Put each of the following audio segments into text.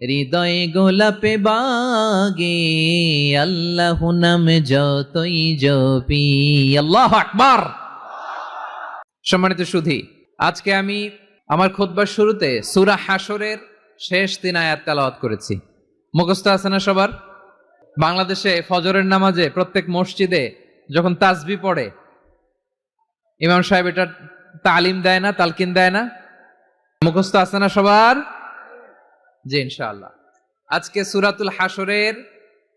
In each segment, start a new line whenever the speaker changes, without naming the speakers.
হৃদয় গোলাপে বাগে, আল্লাহ নাম যতই জপি। আল্লাহ আকবার। সম্মানিত সুধি, আজকে আমি আমার খোদবার শুরুতে সুরা হাসরের শেষ তিন আয়াত তেলাওয়াত করেছি। মুখস্থ আছে না সবার? বাংলাদেশে ফজরের নামাজে প্রত্যেক মসজিদে যখন তাসবি পড়ে, ইমাম সাহেব এটা তালিম দেয় না, তালকিন দেয় না? মুখস্থ আছে না সবার? জি, ইনশাআল্লাহ। আজকে সুরাতুল হাসরের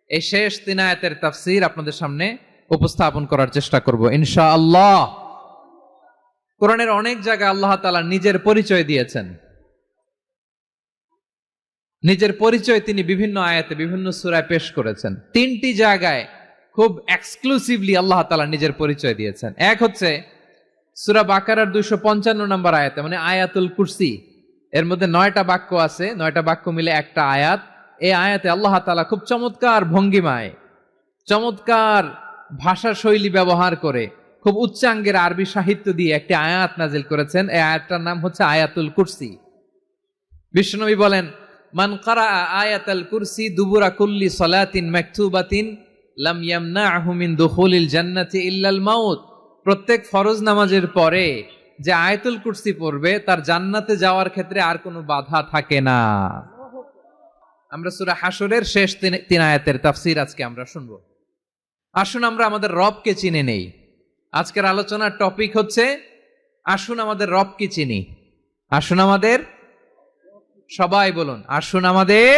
এই শেষ তিন তাফসির আপনাদের সামনে উপস্থাপন করার চেষ্টা করব, ইনশাআল্লাহ। কোরআনের অনেক জায়গায় আল্লাহ তাআলা নিজের পরিচয় দিয়েছেন। নিজের পরিচয় তিনি বিভিন্ন আয়াতে, বিভিন্ন সুরায় পেশ করেছেন। তিনটি জায়গায় খুব এক্সক্লুসিভলি আল্লাহ তালা নিজের পরিচয় দিয়েছেন। এক হচ্ছে সুরা বাকারার দুইশো পঞ্চান্ন নম্বর আয়াতে মানে আয়াতুল কুরসি। এর মধ্যে নয়টা বাক্য আছে, নয়টা বাক্য মিলে একটা আয়াত। এই আয়াতে আল্লাহ তালা খুব চমৎকার ভঙ্গিমায় চমৎকার ভাষা শৈলী ব্যবহার করে খুব উচ্চাঙ্গের আরবি সাহিত্য দিয়ে একটি আয়াত নাজিল করেছেন। এই আয়াতটার নাম হচ্ছে আয়াতুল কুরসি। বিষ্ণুনবী বলেন, মান কারা আয়াতাল কুরসি দুবুরা কুল্লি সলাতিন মাকতুবাতিন লাম ইয়ামনাহু মিন দুখুলিল জান্নাতি ইল্লাল মাউত। প্রত্যেক ফরজ নামাজের পরে যে আয়তুল কুরসি পড়বে, তার জান্নাতে যাওয়ার ক্ষেত্রে আর কোনো বাধা থাকে না। আমরা সুরা হাসরের শেষ তিন আয়াতের তাফসীর আজকে আমরা শুনব। আসুন আমরা আমাদের রবকে চিনে নেই। আজকের আলোচনার টপিক হচ্ছে, আসুন আমাদের রবকে চিনি। আসুন আমাদের, সবাই বলুন, আসুন আমাদের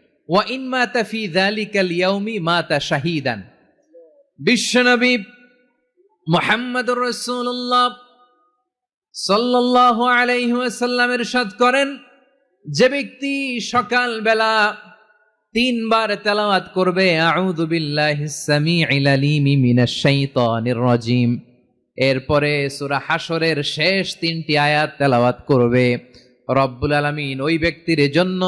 ওয়া ইন মা তাফি দালিকাল ইয়াউমি মা তা শাহিদান। বিশ্বনবী মোহাম্মদ রসুল্লাহ সাল্লাহ আলাইসাল্লামের সাদ করেন, যে ব্যক্তি সকালবেলা তিনবার তেলাওয়াত করবে, আউযু বিল্লাহি সামিউল মিনা মিনাশ শাইতানির রাজিম। এরপরে সূরা হাসরের শেষ তিনটি আয়াত তেলাওয়াত করবে, রব্বুল আলামিন, ওই ব্যক্তির জন্য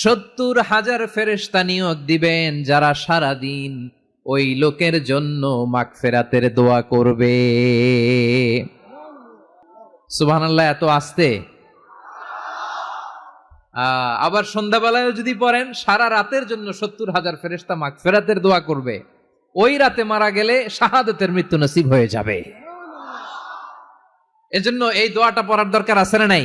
সত্তর হাজার ফেরেশতা নিয়োগ দিবেন যারা সারা দিন ওই লোকের জন্য মাগফিরাতের দোয়া করবে। সুবহানাল্লাহ, এত আস্তে? আবার সন্ধ্যাবেলায়ও যদি পড়েন, সারা রাতের জন্য সত্তর হাজার ফেরেস্তা মাগফেরাতের দোয়া করবে। ওই রাতে মারা গেলে শাহাদতের মৃত্যু নসিব হয়ে যাবে। এজন্য এই দোয়াটা পড়ার দরকার আছে না নাই?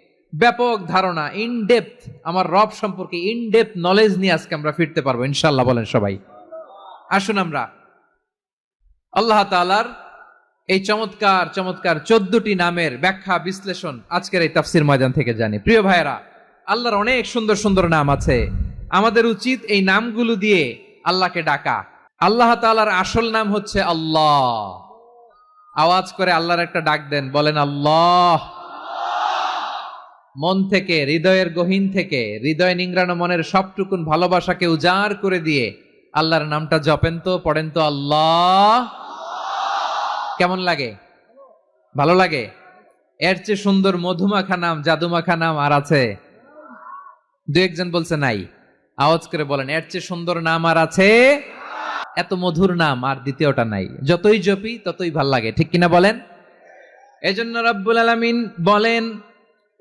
ব্যাপক ধারণা ইন ডেপথ আমার রব সম্পর্কে ইন ডেপথ নলেজ নিয়ে আজকে আমরা ফিরতে পারব ইনশাল্লাহ বলেন সবাই। আসুন আমরা। আল্লাহ তালার এই চমৎকার চমৎকার চোদ্দটি নামের ব্যাখ্যা, বিশ্লেষণ আজকের এই তাফসির ময়দান থেকে জানি। প্রিয় ভাইয়েরা, আল্লাহর অনেক সুন্দর সুন্দর নাম আছে। আমাদের উচিত এই নামগুলো দিয়ে আল্লাহকে ডাকা। আল্লাহ তাআলার আসল নাম হচ্ছে আল্লাহ। আওয়াজ করে আল্লাহর একটা ডাক দেন, বলেন আল্লাহ। মন থেকে, হৃদয়ের গহীন থেকে, হৃদয় নিংড়ানো মনের সবটুকুন ভালোবাসাকে উজাড় করে দিয়ে আল্লাহর নামটা জপেন তো, পড়েন তো, আল্লাহ। কেমন লাগে? ভালো লাগে? এর চেয়ে সুন্দর মধুমাখা নাম, জাদুমাখা নাম আর আছে? দু একজন বলছে নাই। আওয়াজ করে বলেন, এর চেয়ে সুন্দর নাম আর আছে? এত মধুর নাম আর দ্বিতীয়টা নাই। যতই জপি, ততই ভালো লাগে। ঠিক কিনা বলেন? এজন্য রব্বুল আলামিন বলেন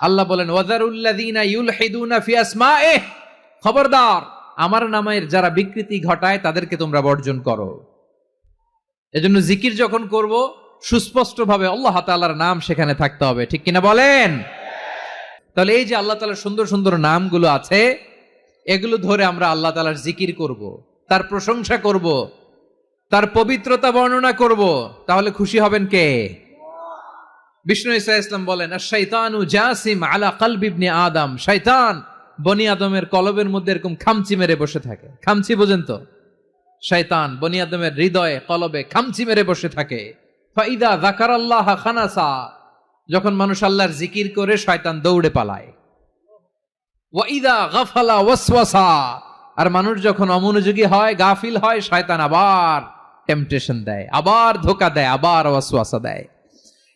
আল্লাহ বলেন খবরদার, আমার নামের যারা বিকৃতি ঘটায় তাদেরকে তোমরা বর্জন করো। এজন্য জিকির যখন করব, সুস্পষ্টভাবে আল্লাহ তাআলার নাম সেখানে থাকতে হবে। ঠিক কিনা বলেন? তাহলে এই যে আল্লাহ তাআলার সুন্দর সুন্দর নামগুলো আছে, এগুলো ধরে আমরা আল্লাহ তালার জিকির করব, তার প্রশংসা করব, তার পবিত্রতা বর্ণনা করব। তাহলে খুশি হবেন কে? বিষ্ণু ইসা ইসলাম বলেন শৈতানু জাসিম আলা কালবিবনে আদম। শৈতান বনি আদমের কলবের মধ্যে এরকম খামচি মেরে বসে থাকে। খামচি বোঝেন তো? শৈতান বনি আদমের হৃদয়ে, কলবে খামচি মেরে বসে থাকে। ফাইদা জাকার আল্লাহ খানাসা, যখন মানুষ আল্লাহর জিকির করে, শয়তান দৌড়ে পালায়। ওয়াইদা গাফালা ওয়াসওয়াসা, আর মানুষ যখন অমনোযোগী হয়, গাফিল হয়, শয়তান আবার টেম্পটেশন দেয়, আবার ধোকা দেয়, আবার ওয়াসওয়াসা দেয়।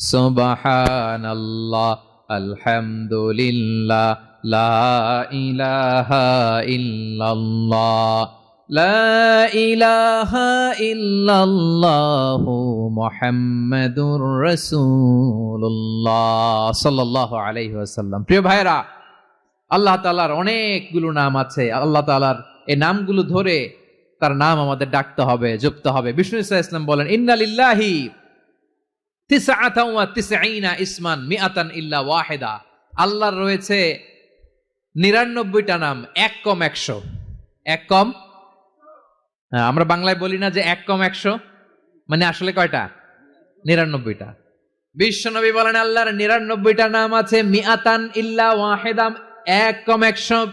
সুবহানাল্লাহ, আলহামদুলিল্লাহ, লা ইলাহা ইল্লাল্লাহ, লা ইলাহা ইল্লাল্লাহ মুহাম্মাদুর রাসূলুল্লাহ, সাল্লাল্লাহু আলাইহি ওয়াসাল্লাম। প্রিয় ভাইরা আল্লাহ তাআলার অনেকগুলো নাম আছে। আল্লাহ তাআলার এই নামগুলো ধরে তার নাম আমাদের ডাকতে হবে, জপতে হবে। বিষ্ণু ইসলাম বলেন ইন্নালিল্লাহি ইসমান মিআতান ইল্লা ওয়াহেদা। আল্লাহর রয়েছে নিরানব্বইটা নাম এক কম একশো। এক কম? হ্যাঁ, আমরা বাংলায় বলি না যে এক কম একশো মানে আসলে কয়টা? নিরানব্বইটা। বিশ্বনবী বলেন আল্লাহর নিরানব্বইটা নাম আছে মিয়াতান ইল্লা ওয়াহেদাম এক কম একশো।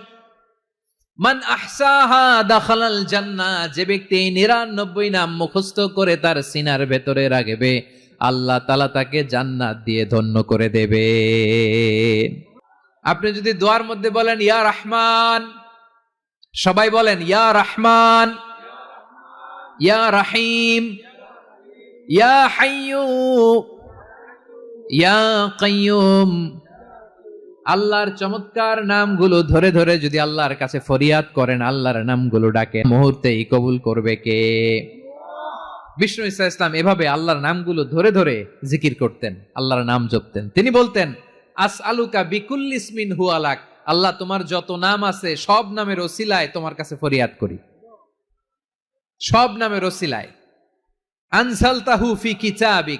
মান আহসাহা দাখালাল জান্না যে ব্যক্তি নিরানব্বই নাম মুখস্থ করে তার সিনার ভেতরে রাখবে, আল্লাহ তালা তাকে জান্নাত দিয়ে ধন্য করে দেবে। আপনি যদি দোয়ার মধ্যে বলেন, ইয়া রহমান, সবাই বলেন, ইয়া রহমান, ইয়া রাহিম, ইয়া হাইয়ু, ইয়া কাইয়ুম আল্লাহর চমৎকার নামগুলো ধরে ধরে যদি আল্লাহর কাছে ফরিয়াদ করেন, আল্লাহর নামগুলো ডাকে, মুহূর্তেই কবুল করবে কে? বিষ্ণু ইসা ইসলাম এভাবে আল্লাহর নামগুলো ধরে ধরে জিকির করতেন, আল্লাহর নাম জপতেন। তিনি বলতেন আস আলুকা বিকুল ইসমিন হু আলাক আল্লাহ তোমার যত নাম আছে, সব নামের ওসিলায় তোমার কাছে ফরিয়াদ করি। সব নামের ওসিলায়। আনসাল তাহু ফি কিতাবিক।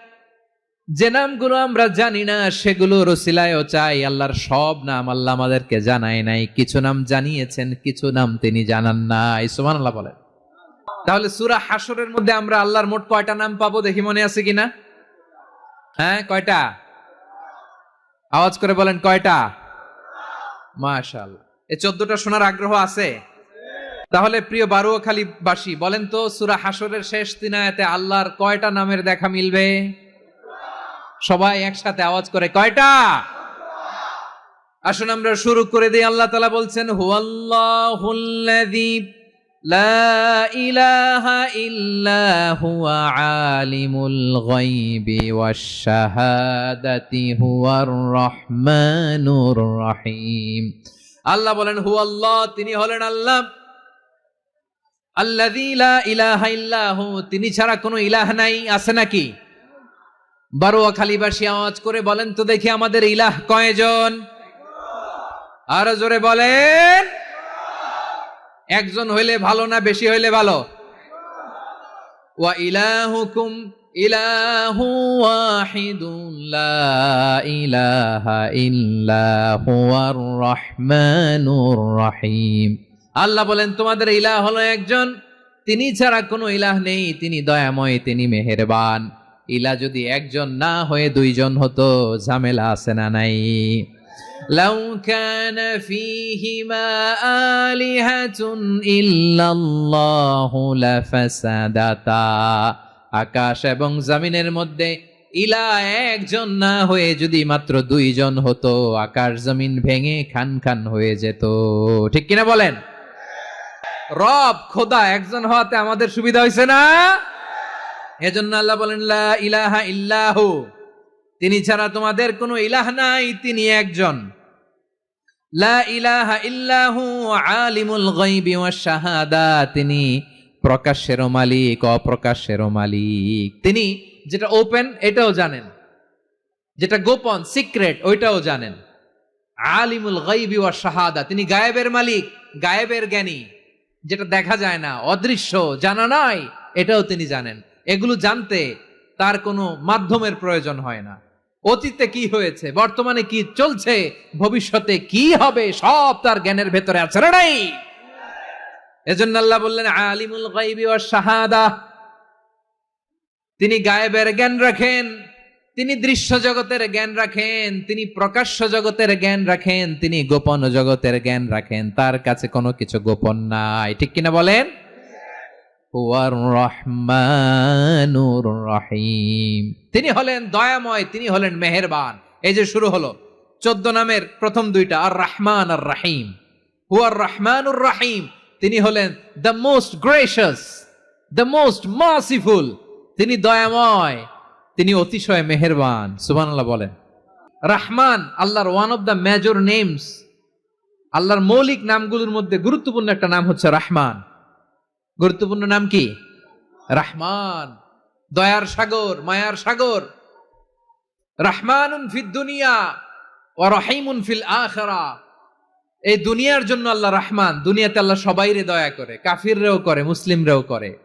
যে নামগুলো আমরা জানি না সেগুলো রসিলায়ও চাই। আল্লাহর সব নাম আল্লাহ আমাদেরকে জানায় নাই। কিছু নাম জানিয়েছেন, কিছু নাম তিনি জানান নাই। সুমান আল্লাহ বলেন। তাহলে সুরা হাসরের মধ্যে আমরা আল্লাহর মোট কয়টা নাম পাবো দেখি মনে আছে কিনা? হ্যাঁ কয়টা? আওয়াজ করে বলেন, কয়টা? মাশাল এই চোদ্দটা শোনার আগ্রহ আছে? তাহলে প্রিয় বারুয়াখালী বাসী বলেন তো সুরা হাসরের শেষ দিনায়াতে আল্লাহর কয়টা নামের দেখা মিলবে? সবাই একসাথে আওয়াজ করে, কয়টা? আসুন আমরা শুরু করে দিই, আল্লাহ তালা বলছেন, হুয়াল্লাহুল্লাযী, লা ইলাহা হুয়া হুয়ার রহিম। আল্লাহ বলেন তিনি হলেন আল্লাহ। আল্লাযী লা ইলাহা তিনি ছাড়া কোনো ইলাহ নাই, আছে নাকি? বারোয়া খালিবাসী আওয়াজ করে বলেন, তো দেখি আমাদের ইলাহ কয়জন? আরও জোরে বলেন, একজন হইলে ভালো না বেশি হইলে ভালো? ওয়া রহিম। আল্লাহ বলেন, তোমাদের ইলাহ হলো একজন। তিনি ছাড়া কোনো ইলাহ নেই। তিনি দয়াময়, তিনি মেহেরবান। ইলা যদি একজন না হয়ে দুইজন হতো, ঝামেলা আছে না নাই। লাউ কানা ফীহিমা আলিহাতুন ইল্লাল্লাহু লাফাসাদাতা। আকাশ এবং জমিনের মধ্যে ইলা একজন না হয়ে যদি মাত্র দুইজন হতো, আকাশ জমিন ভেঙে খান খান হয়ে যেত। ঠিক কিনা বলেন? রব, খোদা, একজন হওয়াতে আমাদের সুবিধা হয়েছে না? এজন্য আল্লাহ বলেন, লা ইলাহা ইল্লাহু। তিনি ছাড়া তোমাদের কোনো ইলাহ নাই, তিনি একজন। লা ইলাহা ইল্লাহু আলিমুল গায়বি ওয়াশ শাহাদা। তিনি প্রকাশ্যেরও মালিক অপ্রকাশ্যেরও মালিক। তিনি যেটা ওপেন এটাও জানেন। যেটা গোপন সিক্রেট ওইটাও জানেন। আলিমুল গায়বি ওয়াশ শাহাদা। তিনি গায়েবের মালিক, গায়েবের জ্ঞানী। যেটা দেখা যায় না, অদৃশ্য, জানা নাই, এটাও তিনি জানেন। এগুলো জানতে তার কোনো মাধ্যমের প্রয়োজন হয় না। অতীতে কি হয়েছে, বর্তমানে কি চলছে, ভবিষ্যতে কি হবে, সব তার জ্ঞানের ভেতরে আছে না নাই? এজন্য আল্লাহ বললেন, আলিমুল গাইবি ওয়াস শাহাদা। তিনি গায়েবের জ্ঞান রাখেন, তিনি দৃশ্য জগতের জ্ঞান রাখেন, তিনি প্রকাশ্য জগতের জ্ঞান রাখেন, তিনি গোপন জগতের জ্ঞান রাখেন। তার কাছে কোনো কিছু গোপন নাই। ঠিক কিনা বলেন? তিনি হলেন দয়াময়, তিনি হলেন মেহেরবান। এই যে শুরু হলো, চোদ্দ নামের প্রথম দুইটা আর রহমান আর রাহিম হুয়ার রহমানুর রাহিম তিনি হলেন the most gracious the most merciful তিনি দয়াময়, তিনি অতিশয় মেহেরবান, সুবহানাল্লাহ বলেন। রাহমান, আল্লাহর one of the major names আল্লাহর মৌলিক নামগুলোর মধ্যে গুরুত্বপূর্ণ একটা নাম হচ্ছে রহমান। গুরুত্বপূর্ণ নাম কি? রাহমান। দয়ার সাগর, মায়ার সাগর। রাহমানুন ফিদ দুনিয়া ও রহিমুন ফিল আখরা। এই দুনিয়ার জন্য আল্লাহ রাহমান। দুনিয়াতে আল্লাহ সবাইরে দয়া করে, কাফিররেও করে, মুসলিমরেও করে।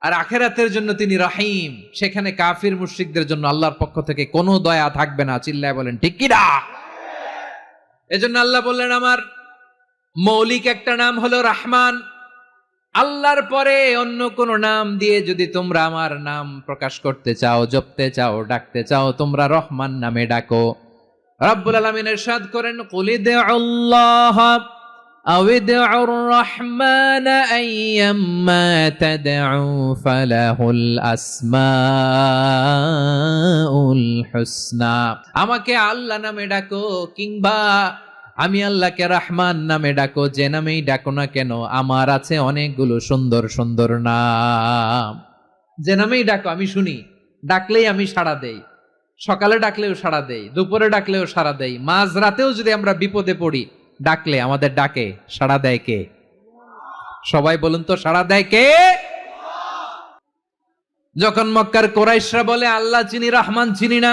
আর আখেরাতের জন্য তিনি রাহিম। সেখানে কাফির মুশরিকদের জন্য আল্লাহর পক্ষ থেকে কোনো দয়া থাকবে না। চিল্লায় বলেন, ঠিক কিনা এজন্য আল্লাহ বললেন, আমার মৌলিক একটা নাম হলো রহমান। আল্লাহর পরে অন্য কোন নাম দিয়ে যদি তোমরা আমার নাম প্রকাশ করতে চাও, জপতে চাও, ডাকতে চাও, তোমরা রহমান নামে ডাকো। রব্বুল আলমিন এরশাদ করেন কুলিদ আল্লাহ রহমান আইয়াম্মা আমাকে আল্লাহ নামে ডাকো, কিংবা আমি আল্লাহকে রাহমান নামে ডাকো, যে নামেই ডাকো না কেন, আমার আছে অনেকগুলো সুন্দর সুন্দর নাম। যে নামেই ডাকো, আমি শুনি। ডাকলেই আমি সাড়া দেই। সকালে ডাকলেও সাড়া দেই, দুপুরে ডাকলেও সাড়া দেই মাঝ রাতেও যদি আমরা বিপদে পড়ি, ডাকলে আমাদের ডাকে, সাড়া দেয় কে? সবাই বলুন তো, সাড়া দেয় কে? যখন মক্কার কোরাইশরা বলে, আল্লাহ চিনি রহমান চিনি না